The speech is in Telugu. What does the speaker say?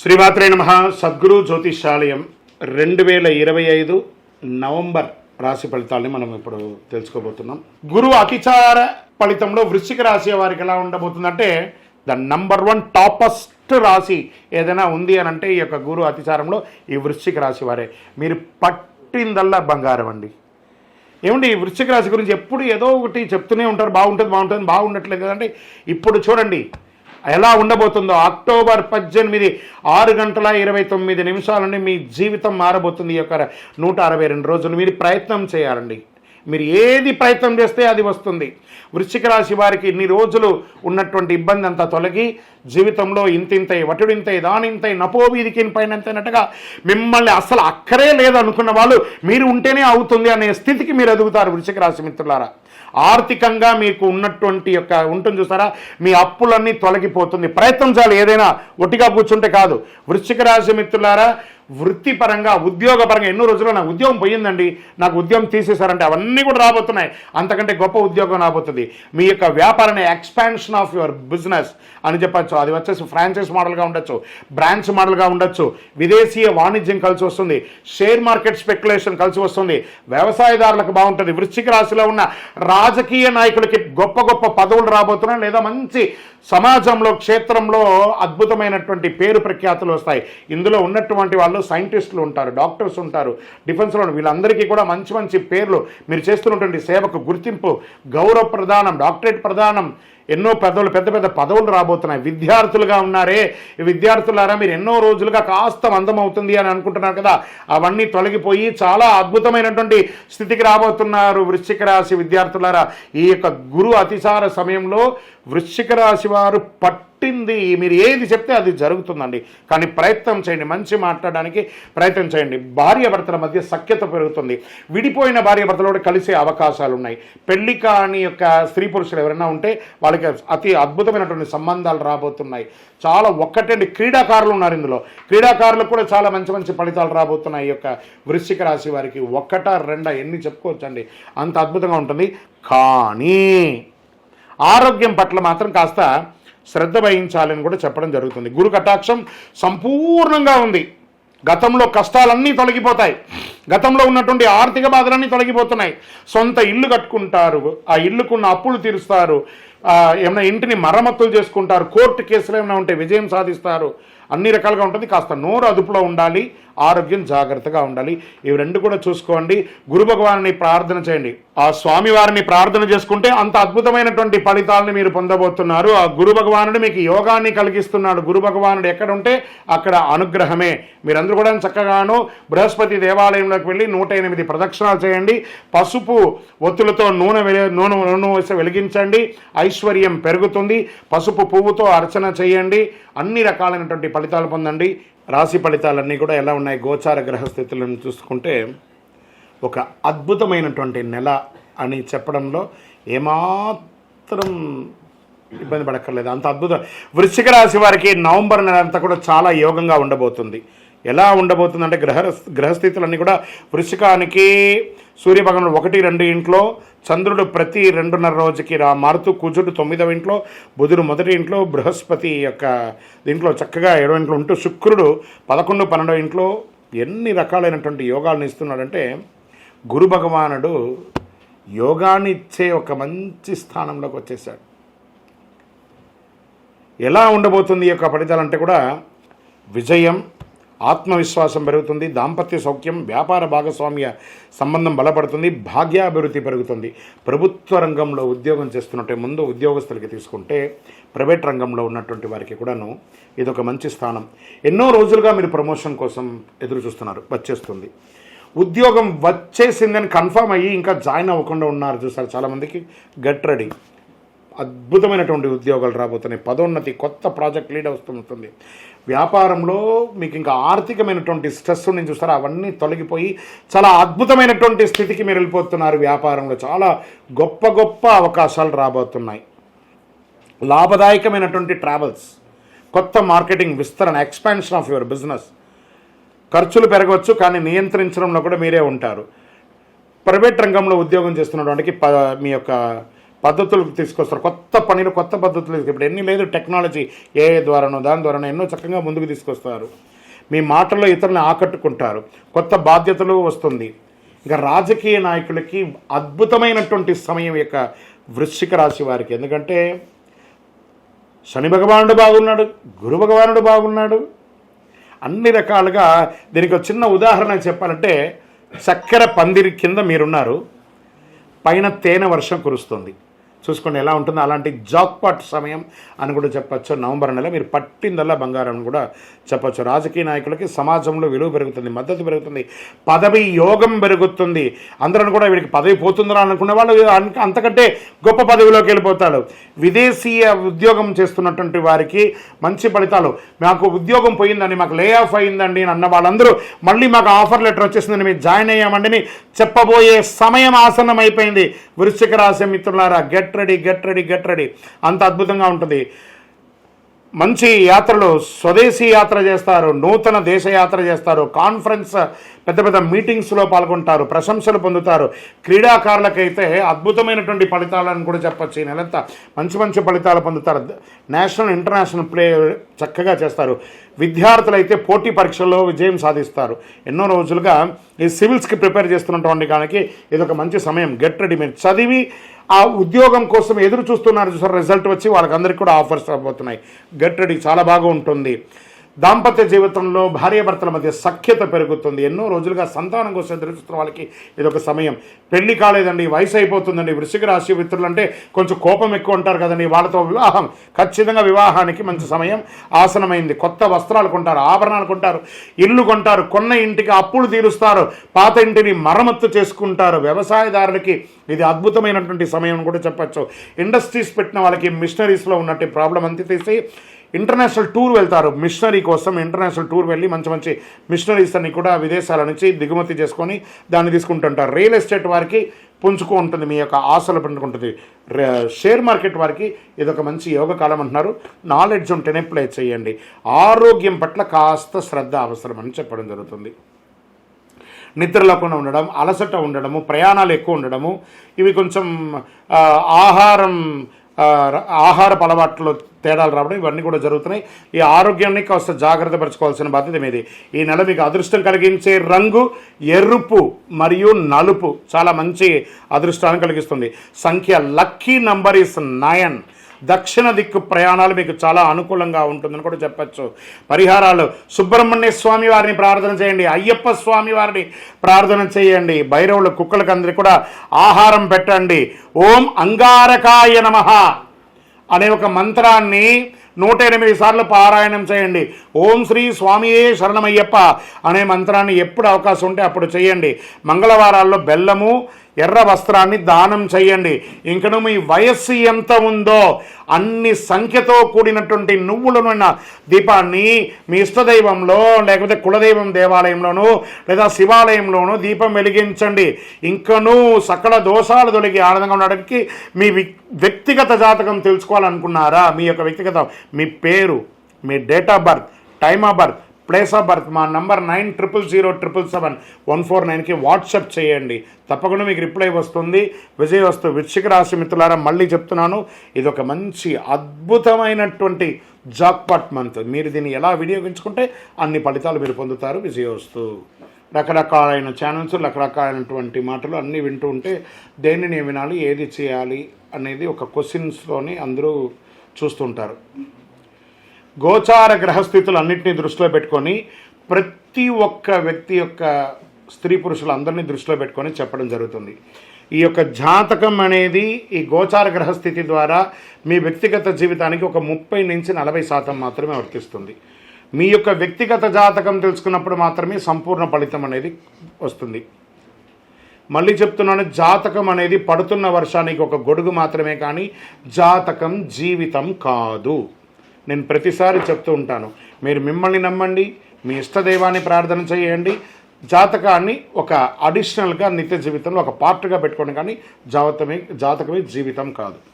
శ్రీమాత్రే నమ. సద్గురు జ్యోతిషాలయం రెండు వేల ఇరవై ఐదు నవంబర్ రాశి ఫలితాలని మనం ఇప్పుడు తెలుసుకోబోతున్నాం. గురు అతిచార ఫలితంలో వృశ్చిక రాశి వారికి ఎలా ఉండబోతుందంటే ద నంబర్ వన్ టాపస్ట్ రాశి ఏదైనా ఉంది అని అంటే ఈ యొక్క గురు అతిచారంలో ఈ వృశ్చిక రాశి వారే. మీరు పట్టిందల్లా బంగారం అండి. ఏమండి ఈ వృశ్చిక రాశి గురించి ఎప్పుడు ఏదో ఒకటి చెప్తూనే ఉంటారు. బాగుంటుంది బాగుంటుంది బాగుండట్లేదు కదండి. ఇప్పుడు చూడండి ఎలా ఉండబోతుందో అక్టోబర్ పద్దెనిమిది ఆరు గంటల ఇరవై తొమ్మిది నిమిషాల నుండి మీ జీవితం మారబోతుంది ఈ యొక్క నూట అరవై రెండు రోజులు. మీరు ప్రయత్నం చేయాలండి. మీరు ఏది ప్రయత్నం చేస్తే అది వస్తుంది. వృశ్చిక రాశి వారికి ఇన్ని రోజులు ఉన్నటువంటి ఇబ్బంది అంతా తొలగి జీవితంలో ఇంతింతై వటుడింతై దానింతై నపోవీధికి పైనంతైనట్టుగా మిమ్మల్ని అసలు అక్కరే లేదనుకున్న వాళ్ళు మీరు ఉంటేనే అవుతుంది అనే స్థితికి మీరు ఎదుగుతారు వృశ్చిక రాశి మిత్రులారా. ఆర్థికంగా మీకు ఉన్నటువంటి యొక్క ఉంటుంది చూసారా మీ అప్పులన్నీ తొలగిపోతుంది. ప్రయత్నం చేయాలి ఏదైనా ఒట్టిగా కూర్చుంటే కాదు. వృశ్చిక రాశి మిత్రులారా వృత్తిపరంగా ఉద్యోగపరంగా ఎన్నో రోజుల్లో నాకు ఉద్యోగం పోయిందండి. నాకు ఉద్యోగం తీసేశారంటే అవన్నీ కూడా రాబోతున్నాయి. అంతకంటే గొప్ప ఉద్యోగం రాబోతుంది. మీ యొక్క వ్యాపారాన్ని ఎక్స్పాన్షన్ ఆఫ్ యువర్ బిజినెస్ అని చెప్పచ్చు. అది వచ్చేసి ఫ్రాంచైజ్ మోడల్గా ఉండొచ్చు బ్రాంచ్ మోడల్గా ఉండొచ్చు. విదేశీయ వాణిజ్యం కలిసి వస్తుంది షేర్ మార్కెట్ స్పెక్యులేషన్ కలిసి వస్తుంది. వ్యవసాయదారులకు బాగుంటుంది. వృశ్చిక రాశిలో ఉన్న రాజకీయ నాయకులకి గొప్ప గొప్ప పదవులు రాబోతున్నాయి లేదా మంచి సమాజంలో క్షేత్రంలో అద్భుతమైనటువంటి పేరు ప్రఖ్యాతులు వస్తాయి. ఇందులో ఉన్నటువంటి వాళ్ళు సైంటిస్టులు ఉంటారు డాక్టర్స్ ఉంటారు డిఫెన్స్లో వీళ్ళందరికీ కూడా మంచి మంచి పేర్లు. మీరు చేస్తున్నటువంటి సేవకు గుర్తింపు గౌరవ ప్రదానం డాక్టరేట్ ప్రదానం ఎన్నో పెద్దలు పెద్ద పెద్ద పదవులు రాబోతున్నాయి. విద్యార్థులుగా ఉన్నారే. విద్యార్థులారా మీరు ఎన్నో రోజులుగా కాస్త మందం అవుతుంది అని అనుకుంటున్నారు కదా. అవన్నీ తొలగిపోయి చాలా అద్భుతమైనటువంటి స్థితికి రాబోతున్నారు వృశ్చిక రాశి విద్యార్థులారా. ఈ యొక్క గురు అతిసార సమయంలో వృశ్చిక రాశి వారు పుట్టింది మీరు ఏది చెప్తే అది జరుగుతుందండి. కానీ ప్రయత్నం చేయండి మంచి మాట్లాడడానికి ప్రయత్నం చేయండి. భార్యాభర్తల మధ్య సఖ్యత పెరుగుతుంది. విడిపోయిన భార్యాభర్తలు కూడా కలిసే అవకాశాలు ఉన్నాయి పెళ్ళి కాని యొక్క స్త్రీ పురుషులు ఎవరైనా ఉంటే వాళ్ళకి అతి అద్భుతమైనటువంటి సంబంధాలు రాబోతున్నాయి. చాలా ఒక్కటండి క్రీడాకారులు ఉన్నారు ఇందులో. క్రీడాకారులకు కూడా చాలా మంచి మంచి ఫలితాలు రాబోతున్నాయి ఈ యొక్క వృశ్చిక రాశి వారికి. ఒక్కట రెండా ఎన్ని చెప్పుకోవచ్చండి. అంత అద్భుతంగా ఉంటుంది. కానీ ఆరోగ్యం పట్ల మాత్రం కాస్త శ్రద్ధ వహించాలని కూడా చెప్పడం జరుగుతుంది. గురు కటాక్షం సంపూర్ణంగా ఉంది. గతంలో కష్టాలన్నీ తొలగిపోతాయి. గతంలో ఉన్నటువంటి ఆర్థిక బాధలన్నీ తొలగిపోతున్నాయి. సొంత ఇల్లు కట్టుకుంటారు. ఆ ఇల్లుకున్న అప్పులు తీరుస్తారు. ఏమైనా ఇంటిని మరమ్మతులు చేసుకుంటారు కోర్టు కేసులు ఏమైనా ఉంటే విజయం సాధిస్తారు అన్ని రకాలుగా ఉంటుంది. కాస్త నోరు అదుపులో ఉండాలి ఆరోగ్యం జాగ్రత్తగా ఉండాలి. ఇవి రెండు కూడా చూసుకోండి. గురు భగవాన్ని ప్రార్థన చేయండి. ఆ స్వామివారిని ప్రార్థన చేసుకుంటే అంత అద్భుతమైనటువంటి ఫలితాలను మీరు పొందబోతున్నారు. ఆ గురు భగవానుడు మీకు యోగాన్ని కలిగిస్తున్నాడు. గురు భగవానుడు ఎక్కడ ఉంటే అక్కడ అనుగ్రహమే. మీరందరూ కూడా చక్కగాను బృహస్పతి దేవాలయంలోకి వెళ్ళి నూట ఎనిమిది ప్రదక్షిణాలు చేయండి. పసుపు ఒత్తులతో నూనె వెలి- నూనె నూనె వేసి వెలిగించండి. ఐశ్వర్యం పెరుగుతుంది. పసుపు పువ్వుతో అర్చన చేయండి. అన్ని రకాలైనటువంటి ఫలితాలు పొందండి. రాశి ఫలితాలన్నీ కూడా ఎలా ఉన్నాయి? గోచార గ్రహస్థితులను చూసుకుంటే ఒక అద్భుతమైనటువంటి నెల అని చెప్పడంలో ఏమాత్రం ఇబ్బంది పడక్కర్లేదు. అంత అద్భుతం. వృశ్చిక రాశి వారికి నవంబర్ నెల అంతా కూడా చాలా యోగంగా ఉండబోతుంది. ఎలా ఉండబోతుందంటే గ్రహ గ్రహస్థితులన్నీ కూడా వృషికానికి సూర్యభగవానుడు ఒకటి రెండు ఇంట్లో చంద్రుడు ప్రతి రెండున్నర రోజుకి రా మారుతూ కుజుడు తొమ్మిదవ ఇంట్లో బుధుడు మొదటి ఇంట్లో బృహస్పతి యొక్క దీంట్లో చక్కగా ఏడవ ఇంట్లో ఉంటూ శుక్రుడు పదకొండు పన్నెండవ ఇంట్లో ఎన్ని రకాలైనటువంటి యోగాలను ఇస్తున్నాడంటే గురు భగవానుడు యోగాన్ని ఇచ్చే ఒక మంచి స్థానంలోకి వచ్చేసాడు ఎలా ఉండబోతుంది ఈ యొక్క ఫలితాలంటే కూడా విజయం ఆత్మవిశ్వాసం పెరుగుతుంది దాంపత్య సౌఖ్యం వ్యాపార భాగస్వామ్య సంబంధం బలపడుతుంది భాగ్యాభివృద్ధి పెరుగుతుంది. ప్రభుత్వ రంగంలో ఉద్యోగం చేస్తున్నట్టే ముందు ఉద్యోగస్తులకి తీసుకుంటే ప్రైవేట్ రంగంలో ఉన్నటువంటి వారికి కూడాను ఇది ఒక మంచి స్థానం. ఎన్నో రోజులుగా మీరు ప్రమోషన్ కోసం ఎదురు చూస్తున్నారు వచ్చేస్తుంది. ఉద్యోగం వచ్చేసిందని కన్ఫర్మ్ అయ్యి ఇంకా జాయిన్ అవ్వకుండా ఉన్నారు చూసారు చాలామందికి. Get ready. అద్భుతమైనటువంటి ఉద్యోగాలు రాబోతున్నాయి. పదోన్నతి కొత్త ప్రాజెక్ట్ లీడ్ వస్తుంటుంది. వ్యాపారంలో మీకు ఇంకా ఆర్థికమైనటువంటి స్ట్రెస్ నేను చూస్తారా? అవన్నీ తొలగిపోయి చాలా అద్భుతమైనటువంటి స్థితికి మీరు వెళ్ళిపోతున్నారు వ్యాపారంలో. చాలా గొప్ప గొప్ప అవకాశాలు రాబోతున్నాయి. లాభదాయకమైనటువంటి ట్రావెల్స్ కొత్త మార్కెటింగ్ విస్తరణ ఎక్స్పాన్షన్ ఆఫ్ యువర్ బిజినెస్. ఖర్చులు పెరగవచ్చు కానీ నియంత్రించడంలో కూడా మీరే ఉంటారు. ప్రైవేట్ రంగంలో ఉద్యోగం చేస్తున్నటువంటి ప మీ యొక్క పద్ధతులు తీసుకొస్తారు. కొత్త పనిలో కొత్త పద్ధతులు ఇప్పుడు ఎన్ని లేదు టెక్నాలజీ ఏ ద్వారానో దాని ద్వారానో ఎన్నో చక్కగా ముందుకు తీసుకొస్తారు. మీ మాటల్లో ఇతరులను ఆకట్టుకుంటారు. కొత్త బాధ్యతలు వస్తుంది. ఇంకా రాజకీయ నాయకులకి అద్భుతమైనటువంటి సమయం యొక్క వృశ్చిక రాశి వారికి. ఎందుకంటే శని భగవానుడు బాగున్నాడు గురు భగవానుడు బాగున్నాడు. అన్ని రకాలుగా దీనికి ఒక చిన్న ఉదాహరణ చెప్పాలంటే చక్కెర పందిరి కింద మీరున్నారు. పైన తేనె వర్షం కురుస్తుంది. చూసుకోండి ఎలా ఉంటుందో. అలాంటి జాక్పాట్ సమయం అని కూడా చెప్పచ్చు. నవంబర్ నెల మీరు పట్టిందల్లా బంగారం అని కూడా చెప్పచ్చు. రాజకీయ నాయకులకి సమాజంలో విలువ పెరుగుతుంది మద్దతు పెరుగుతుంది పదవి యోగం పెరుగుతుంది. అందరూ కూడా వీడికి పదవి పోతుందా అనుకునే వాళ్ళు అంతకంటే గొప్ప పదవిలోకి వెళ్ళిపోతాడు విదేశీయ ఉద్యోగం చేస్తున్నటువంటి వారికి మంచి ఫలితాలు. మాకు ఉద్యోగం పోయిందండి మాకు లే ఆఫ్ అయిందండి అన్న వాళ్ళందరూ మళ్ళీ మాకు ఆఫర్ లెటర్ వచ్చేసిందని మేము జాయిన్ అయ్యామండి చెప్పబోయే సమయం ఆసన్నం అయిపోయింది వృశ్చిక రాశి మిత్రులారా get get ready get ready get ready. అంత అద్భుతంగా ఉంటుంది. మంచి యాత్రలు స్వదేశీ యాత్ర చేస్తారు నూతన దేశ యాత్ర చేస్తారు కాన్ఫరెన్స్ పెద్ద పెద్ద మీటింగ్స్లో పాల్గొంటారు ప్రశంసలు పొందుతారు. క్రీడాకారులకైతే అద్భుతమైనటువంటి ఫలితాలను కూడా చెప్పచ్చు. ఈ నెలంతా మంచి మంచి ఫలితాలు పొందుతారు. నేషనల్ ఇంటర్నేషనల్ ప్లే చక్కగా చేస్తారు. విద్యార్థులైతే పోటీ పరీక్షల్లో విజయం సాధిస్తారు. ఎన్నో రోజులుగా ఈ సివిల్స్కి ప్రిపేర్ చేస్తున్నటువంటి దానికి ఇది ఒక మంచి సమయం. గెట్ రెడీ మీరు చదివి ఆ ఉద్యోగం కోసం ఎదురు చూస్తున్నారు చూసారు? రిజల్ట్ వచ్చి వాళ్ళకందరికీ కూడా ఆఫర్స్ రాబోతున్నాయి. Get ready. చాలా బాగా ఉంటుంది. దాంపత్య జీవితంలో భార్యాభర్తల మధ్య సఖ్యత పెరుగుతుంది. ఎన్నో రోజులుగా సంతానం కోసం తెలుస్తున్న వాళ్ళకి ఇది ఒక సమయం. పెళ్ళి కాలేదండి వయసు అయిపోతుందండి. వృశ్చిక రాశి మిత్రులు అంటే కొంచెం కోపం ఎక్కువ ఉంటారు కదండి. వాళ్ళతో వివాహం ఖచ్చితంగా వివాహానికి మంచి సమయం. ఆసనమైంది. కొత్త వస్త్రాలు కొంటారు ఆభరణాలు కొంటారు ఇల్లు కొంటారు కొన్న ఇంటికి అప్పులు తీరుస్తారు పాత ఇంటిని మరమ్మత్తు చేసుకుంటారు. వ్యవసాయదారులకి ఇది అద్భుతమైనటువంటి సమయం కూడా చెప్పచ్చు. ఇండస్ట్రీస్ పెట్టిన వాళ్ళకి మిషనరీస్లో ఉన్నట్టు ప్రాబ్లం అంతే తీసి ఇంటర్నేషనల్ టూర్ వెళ్తారు. మిషనరీ కోసం ఇంటర్నేషనల్ టూర్ వెళ్ళి మంచి మంచి మిషనరీస్ అన్ని కూడా విదేశాల నుంచి దిగుమతి చేసుకొని దాన్ని తీసుకుంటుంటారు. రియల్ ఎస్టేట్ వారికి పుంజుకు ఉంటుంది. మీ యొక్క ఆశలు పెంచుకుంటుంది షేర్ మార్కెట్ వారికి ఇది ఒక మంచి యోగ కాలం అంటున్నారు. నాలెడ్జ్ ఉంటేనే ప్లే చేయండి. ఆరోగ్యం పట్ల కాస్త శ్రద్ధ అవసరం అని చెప్పడం జరుగుతుంది. నిద్ర లేకుండా ఉండడం అలసట ఉండడము ప్రయాణాలు ఎక్కువ ఉండడము ఇవి కొంచెం ఆహారం ఆహారపు అలవాట్లో తేడాలు రావడం ఇవన్నీ కూడా జరుగుతున్నాయి. ఈ ఆరోగ్యాన్ని కాస్త జాగ్రత్త పరచుకోవాల్సిన బాధ్యత మీది. ఈ నెల మీకు అదృష్టం కలిగించే రంగు ఎరుపు మరియు నలుపు చాలా మంచి అదృష్టాన్ని కలిగిస్తుంది. సంఖ్య లక్కీ నంబర్ ఇస్ నయన్ దక్షిణ దిక్కు ప్రయాణాలు మీకు చాలా అనుకూలంగా ఉంటుందని కూడా చెప్పచ్చు. పరిహారాలు. సుబ్రహ్మణ్య స్వామి వారిని ప్రార్థన చేయండి. అయ్యప్ప స్వామి వారిని ప్రార్థన చేయండి. భైరవుల కుక్కలకందరికీ కూడా ఆహారం పెట్టండి. ఓం అంగారకాయ నమః. అనే ఒక మంత్రాన్ని నూట ఎనిమిది సార్లు పారాయణం చేయండి. ఓం శ్రీ స్వామియే శరణమయ్యప్ప అనే మంత్రాన్ని ఎప్పుడు అవకాశం ఉంటే అప్పుడు చేయండి. మంగళవారాల్లో బెల్లము ఎర్ర వస్త్రాన్ని దానం చేయండి. ఇంకను మీ వయస్సు ఎంత ఉందో అన్ని సంఖ్యతో కూడినటువంటి నువ్వులనున్న దీపాన్ని మీ ఇష్టదైవంలో లేకపోతే కులదైవం దేవాలయంలోనూ లేదా శివాలయంలోనూ దీపం వెలిగించండి. ఇంకను సకల దోషాలు తొలగి ఆనందంగా ఉండడానికి మీ వ్యక్తిగత జాతకం తెలుసుకోవాలనుకున్నారా? మీ యొక్క వ్యక్తిగత మీ పేరు మీ date of birth time of birth place of birth మా number nine triple zero triple seven one four నైన్కి వాట్సాప్ చేయండి. తప్పకుండా మీకు రిప్లై వస్తుంది. విజయ వస్తు వృశ్చిక రాశి మిత్రులారా మళ్ళీ చెప్తున్నాను ఇది ఒక మంచి అద్భుతమైనటువంటి జాక్పాట్ మంత్. మీరు దీన్ని ఎలా వినియోగించుకుంటే అన్ని ఫలితాలు మీరు పొందుతారు. విజయ వస్తు. రకరకాలైన ఛానల్స్ రకరకాలైనటువంటి మాటలు అన్నీ వింటూ ఉంటే దేనిని వినాలి ఏది చేయాలి అనేది ఒక క్వశ్చన్స్లోని అందరూ చూస్తుంటారు. గోచార గ్రహస్థితులు అన్నింటినీ దృష్టిలో పెట్టుకొని ప్రతి ఒక్క వ్యక్తి యొక్క స్త్రీ పురుషులందరినీ దృష్టిలో పెట్టుకొని చెప్పడం జరుగుతుంది. ఈ యొక్క జాతకం అనేది ఈ గోచార గ్రహస్థితి ద్వారా మీ వ్యక్తిగత జీవితానికి ఒక ముప్పై నుంచి నలభై శాతం మాత్రమే వర్తిస్తుంది. మీ యొక్క వ్యక్తిగత జాతకం తెలుసుకున్నప్పుడు మాత్రమే సంపూర్ణ ఫలితం అనేది వస్తుంది. మళ్ళీ చెప్తున్నాను జాతకం అనేది పడుతున్న వర్షానికి ఒక గొడుగు మాత్రమే కానీ జాతకం జీవితం కాదు. నేను ప్రతిసారి చెప్తూ ఉంటాను. మీరు మిమ్మల్ని నమ్మండి మీ ఇష్టదైవాన్ని ప్రార్థన చేయండి. జాతకాన్ని ఒక అడిషనల్గా నిత్య జీవితంలో ఒక పార్ట్గా పెట్టుకోండి కానీ జాతకమే జాతకమే జీవితం కాదు.